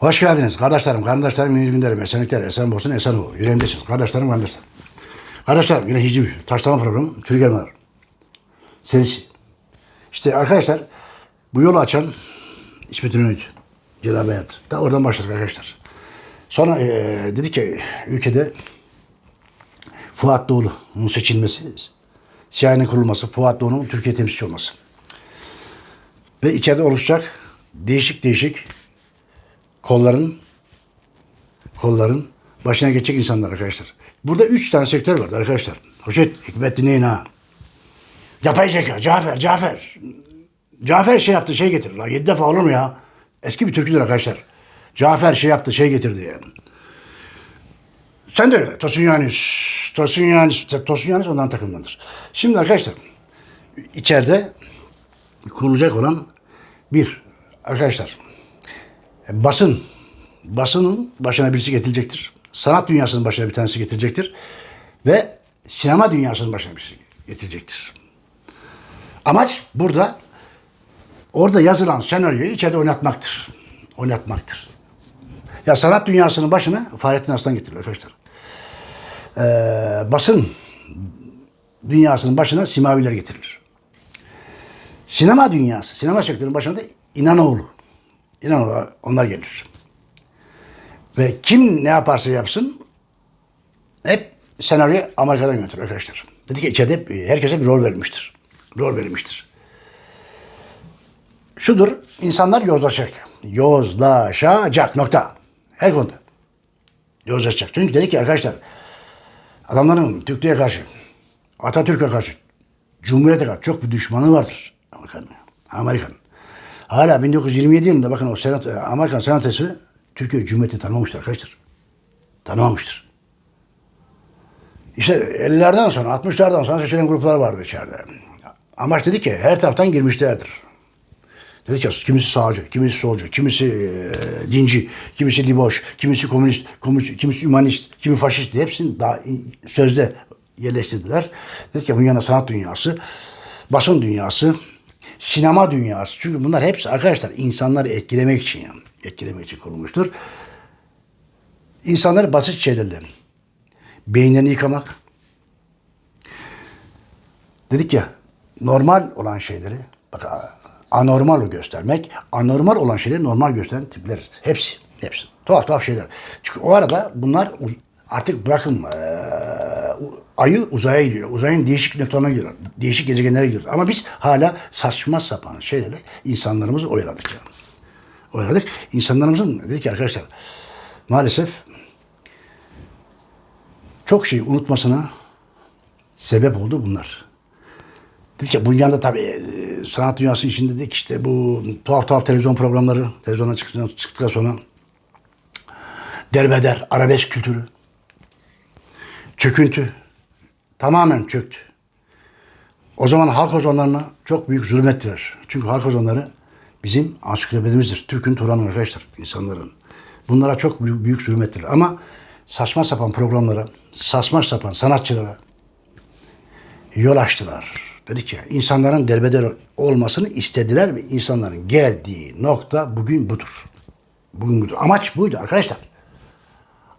Hoş geldiniz kardeşlerim, kardeşlerim, iyi günlerim, esenlikler, esen olsun, esen ol. Yüreğimdesiniz. Kardeşlerim, kardeşlerim. Kardeşlerim, yine hicri, taşlama programı, var. Serisi. İşte arkadaşlar, bu yolu açan İsmet İnönü'ydü. Celal Bayar'dı. Da oradan başladık arkadaşlar. Sonra eee dedi ki ülkede Fuat Doğulu'nun seçilmesi, CIA'nın kurulması, Fuat Doğulu'nun Türkiye temsilci olması. Ve içeride oluşacak değişik değişik kolların kolların başına geçecek insanlar arkadaşlar. Burada üç tane sektör vardı arkadaşlar. Hoşet, Hikmet dinleyin ha. Yapay zeka, Cafer, Cafer. Cafer şey yaptı, şey getirdi. La yedi defa olur mu ya? Eski bir türküdür arkadaşlar. Cafer şey yaptı, şey getirdi yani. Sen de öyle. Tosun Yanis. Tosun Yanis. Tosun Yanis ondan takımdandır. Şimdi arkadaşlar içeride kurulacak olan bir arkadaşlar basın basının başına birisi getirecektir. Sanat dünyasının başına bir tanesi getirecektir. Ve sinema dünyasının başına birisi getirecektir. Amaç burada orada yazılan senaryoyu içeride oynatmaktır. Oynatmaktır. Ya sanat dünyasının başına Fahrettin Aslan getirir arkadaşlar. Ee, basın dünyasının başına simaviler getirilir. Sinema dünyası, sinema sektörünün başına İnanoğlu. İnanoğlu onlar gelir. Ve kim ne yaparsa yapsın hep senaryo Amerika'dan götürür arkadaşlar. Dedi ki içeride herkese bir rol verilmiştir. Rol verilmiştir. Şudur, insanlar yozlaşacak. Yozlaşacak nokta. Her konuda. Yozlaşacak. Çünkü dedi ki arkadaşlar adamların Türklüğe karşı, Atatürk'e karşı, Cumhuriyet'e karşı çok bir düşmanı vardır. Amerikan. Amerikan. Hala 1927 yılında bakın o senat, Amerikan senatosu Türkiye Cumhuriyeti'ni tanımamıştır arkadaşlar. Tanımamıştır. İşte 50'lerden sonra, 60'lardan sonra seçilen gruplar vardı içeride. Amaç dedi ki her taraftan girmişlerdir. Dedi ki kimisi sağcı, kimisi solcu, kimisi e, dinci, kimisi liboş, kimisi komünist, komünist, kimisi humanist, kimi faşist hepsini daha sözde yerleştirdiler. Dedi ki bunun yanında sanat dünyası, basın dünyası, sinema dünyası. Çünkü bunlar hepsi arkadaşlar insanları etkilemek için yani. Etkilemek için kurulmuştur. İnsanları basit şeylerle beyinlerini yıkamak. Dedik ya normal olan şeyleri bak anormal göstermek, anormal olan şeyleri normal gösteren tipler. Hepsi, hepsi. Tuhaf tuhaf şeyler. Çünkü o arada bunlar artık bırakın eee, ayı uzaya gidiyor. Uzayın değişik noktalarına gidiyor. Değişik gezegenlere gidiyor. Ama biz hala saçma sapan şeylerle insanlarımızı oyaladık yani. Oyaladık. İnsanlarımızın dedik ki arkadaşlar maalesef çok şey unutmasına sebep oldu bunlar. Dedik ya bunun yanında tabii e, sanat dünyası içinde dedik işte bu tuhaf tuhaf televizyon programları televizyona çıktıktan sonra derbeder, arabesk kültürü, çöküntü tamamen çöktü. O zaman halk ozanlarına çok büyük zulmettiler. Çünkü halk ozanları bizim ansiklopedimizdir. Türk'ün Turan'ın arkadaşlar insanların. Bunlara çok büyük, büyük zulmettiler. Ama saçma sapan programlara, saçma sapan sanatçılara yol açtılar. Dedik ya insanların derbeder olmasını istediler ve insanların geldiği nokta bugün budur. Bugün budur. Amaç buydu arkadaşlar.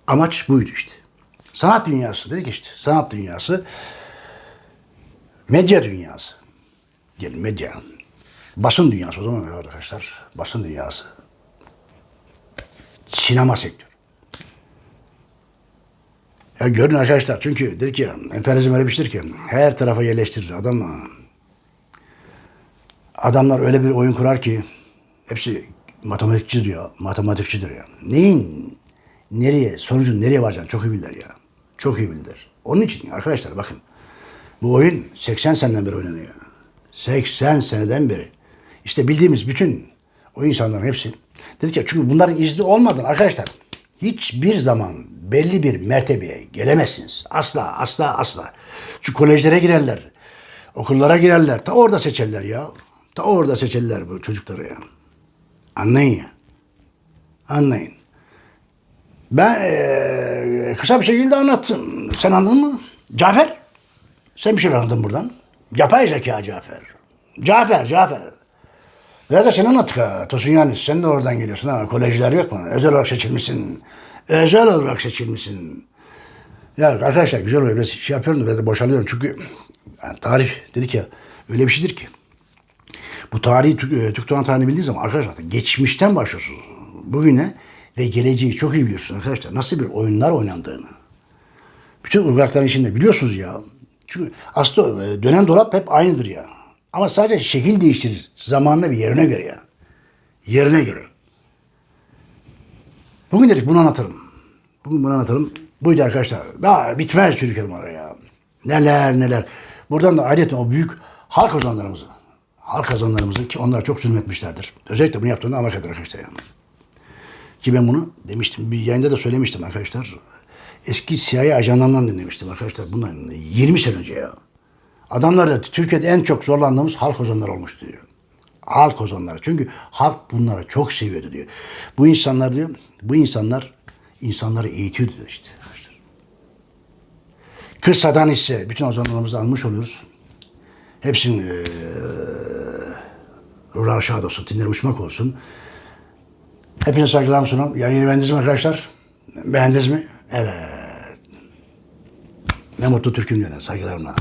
Amaç buydu işte. Sanat dünyası dedik işte. Sanat dünyası medya dünyası. Gelin medya. Basın dünyası o zaman arkadaşlar. Basın dünyası. Sinema sektörü. Ya görün arkadaşlar çünkü dedik ya emperyalizm öyle bir şeydir ki her tarafa yerleştirir adam. Adamlar öyle bir oyun kurar ki hepsi matematikçi diyor. Matematikçidir ya. Neyin nereye sonucun nereye varacağını çok iyi bilirler ya. Çok iyi bilirler. Onun için arkadaşlar bakın bu oyun 80 seneden beri oynanıyor. 80 seneden beri. İşte bildiğimiz bütün o insanların hepsi. Dedik ya çünkü bunların izni olmadan arkadaşlar hiçbir zaman belli bir mertebeye gelemezsiniz. Asla asla asla. Çünkü kolejlere girerler. Okullara girerler. Ta orada seçerler ya. Ta orada seçerler bu çocukları ya. Anlayın ya. Anlayın. Ben eee, kısa bir şekilde anlattım. Sen anladın mı? Cafer. Sen bir şey anladın buradan. Yapay zeka Cafer. Cafer, Cafer. Biraz da sen anlattık ha. Tosun yani sen de oradan geliyorsun ha. Kolejler yok mu? Özel olarak seçilmişsin. Özel olarak seçilmişsin. Ya arkadaşlar güzel oluyor. Biraz şey yapıyorum da biraz da boşalıyorum. Çünkü yani tarih dedik ya öyle bir şeydir ki. Bu tarihi, Türk, e, Türk Doğan tarihini bildiğiniz zaman arkadaşlar geçmişten başlıyorsunuz. Bugüne ve geleceği çok iyi biliyorsunuz arkadaşlar. Nasıl bir oyunlar oynandığını. Bütün ırmakların içinde biliyorsunuz ya. Çünkü aslında e, dönen dolap hep aynıdır ya. Ama sadece şekil değiştirir. Zamanla bir yerine göre ya. Yerine göre. Bugün dedik bunu anlatalım. Bugün bunu anlatalım. Buydu arkadaşlar. Daha bitmez çürükelim oraya. Neler neler. Buradan da ayrıca o büyük halk ozanlarımızı, halk ozanlarımızı ki onlar çok zulmetmişlerdir. Özellikle bunu yaptığında Amerika'da arkadaşlar yani. Ki ben bunu demiştim. Bir yayında da söylemiştim arkadaşlar. Eski CIA ajanlarından dinlemiştim arkadaşlar. Bundan 20 sene önce ya. Adamlar da Türkiye'de en çok zorlandığımız halk ozanları olmuş diyor. Halk ozanları. Çünkü halk bunları çok seviyordu diyor. Bu insanlar diyor, bu insanlar insanları eğitiyordu diyor işte. Kısadan ise bütün ozanlarımızı almış oluyoruz. Hepsinin eee ruhlar şad olsun, dinler uçmak olsun. Hepinize saygılarımı sunuyorum. Yayını beğendiniz mi arkadaşlar? Beğendiniz mi? Evet. Ne mutlu Türk'üm diyor. Saygılarımla.